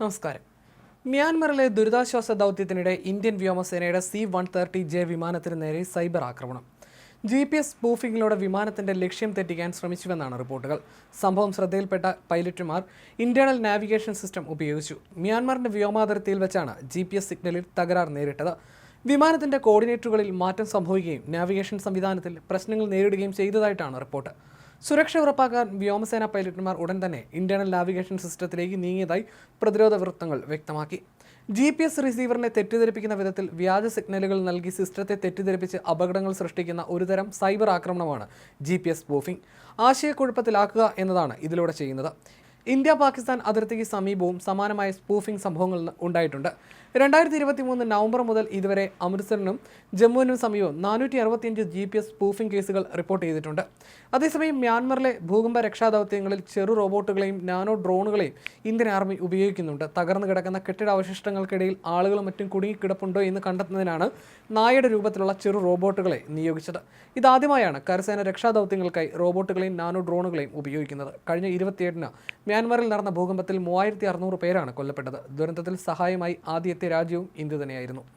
നമസ്കാരം. മ്യാൻമറിലെ ദുരിതാശ്വാസ ദൗത്യത്തിനിടെ ഇന്ത്യൻ വ്യോമസേനയുടെ സി വൺ തേർട്ടി ജെ വിമാനത്തിന് നേരെ സൈബർ ആക്രമണം. ജി പി എസ് സ്പൂഫിങ്ങിലൂടെ വിമാനത്തിന്റെ ലക്ഷ്യം തെറ്റിക്കാൻ ശ്രമിച്ചുവെന്നാണ് റിപ്പോർട്ടുകൾ. സംഭവം ശ്രദ്ധയിൽപ്പെട്ട പൈലറ്റുമാർ ഇന്റേണൽ നാവിഗേഷൻ സിസ്റ്റം ഉപയോഗിച്ചു. മ്യാൻമറിന്റെ വ്യോമാതിർത്തിയിൽ വെച്ചാണ് ജി പി എസ് സിഗ്നലിൽ തകരാർ നേരിട്ടത്. വിമാനത്തിന്റെ കോർഡിനേറ്ററുകളിൽ മാറ്റം സംഭവിക്കുകയും നാവിഗേഷൻ സംവിധാനത്തിൽ പ്രശ്നങ്ങൾ നേരിടുകയും ചെയ്തതായിട്ടാണ് റിപ്പോർട്ട്. സുരക്ഷ ഉറപ്പാക്കാൻ വ്യോമസേന പൈലറ്റുമാർ ഉടൻ തന്നെ ഇന്റേണൽ നാവിഗേഷൻ സിസ്റ്റത്തിലേക്ക് നീങ്ങിയതായി പ്രതിരോധ വൃത്തങ്ങൾ വ്യക്തമാക്കി. ജി പി എസ് റിസീവറിനെ തെറ്റിദ്ധരിപ്പിക്കുന്ന വിധത്തിൽ വ്യാജ സിഗ്നലുകൾ നൽകി സിസ്റ്റത്തെ തെറ്റിദ്ധരിപ്പിച്ച് അപകടങ്ങൾ സൃഷ്ടിക്കുന്ന ഒരുതരം സൈബർ ആക്രമണമാണ് ജി പി എസ് സ്പൂഫിംഗ് ആശയക്കുഴപ്പത്തിലാക്കുക എന്നതാണ് ഇതിലൂടെ ചെയ്യുന്നത്. ഇന്ത്യ പാകിസ്ഥാൻ അതിർത്തിക്ക് സമീപവും സമാനമായ സ്പൂഫിംഗ് സംഭവങ്ങൾ ഉണ്ടായിട്ടുണ്ട്. രണ്ടായിരത്തി ഇരുപത്തി മൂന്ന് നവംബർ മുതൽ ഇതുവരെ അമൃത്സറിനും ജമ്മുവിനും സമീപം നാനൂറ്റി അറുപത്തിയഞ്ച് ജി പി എസ് സ്പൂഫിംഗ് കേസുകൾ റിപ്പോർട്ട് ചെയ്തിട്ടുണ്ട്. അതേസമയം മ്യാൻമറിലെ ഭൂകമ്പ രക്ഷാദൗത്യങ്ങളിൽ ചെറു റോബോട്ടുകളെയും നാനോ ഡ്രോണുകളെയും ഇന്ത്യൻ ആർമി ഉപയോഗിക്കുന്നുണ്ട്. തകർന്നു കിടക്കുന്ന കെട്ടിടാവശിഷ്ടങ്ങൾക്കിടയിൽ ആളുകളും മറ്റും കുടുങ്ങിക്കിടപ്പുണ്ടോ എന്ന് കണ്ടെത്തുന്നതിനാണ് നായയുടെ രൂപത്തിലുള്ള ചെറു റോബോട്ടുകളെ നിയോഗിച്ചത്. ഇതാദ്യമായാണ് കരസേന രക്ഷാദൗത്യങ്ങൾക്കായി റോബോട്ടുകളെയും നാനോ ഡ്രോണുകളെയും ഉപയോഗിക്കുന്നത്. കഴിഞ്ഞ ഇരുപത്തിയേഴിന് മ്യാൻമറിൽ നടന്ന ഭൂകമ്പത്തിൽ മൂവായിരത്തി അറുന്നൂറ് പേരാണ് കൊല്ലപ്പെട്ടത്. ദുരന്തത്തിൽ സഹായമായി ആദ്യത്തെ രാജ്യവും ഇന്ത്യ തന്നെയായിരുന്നു.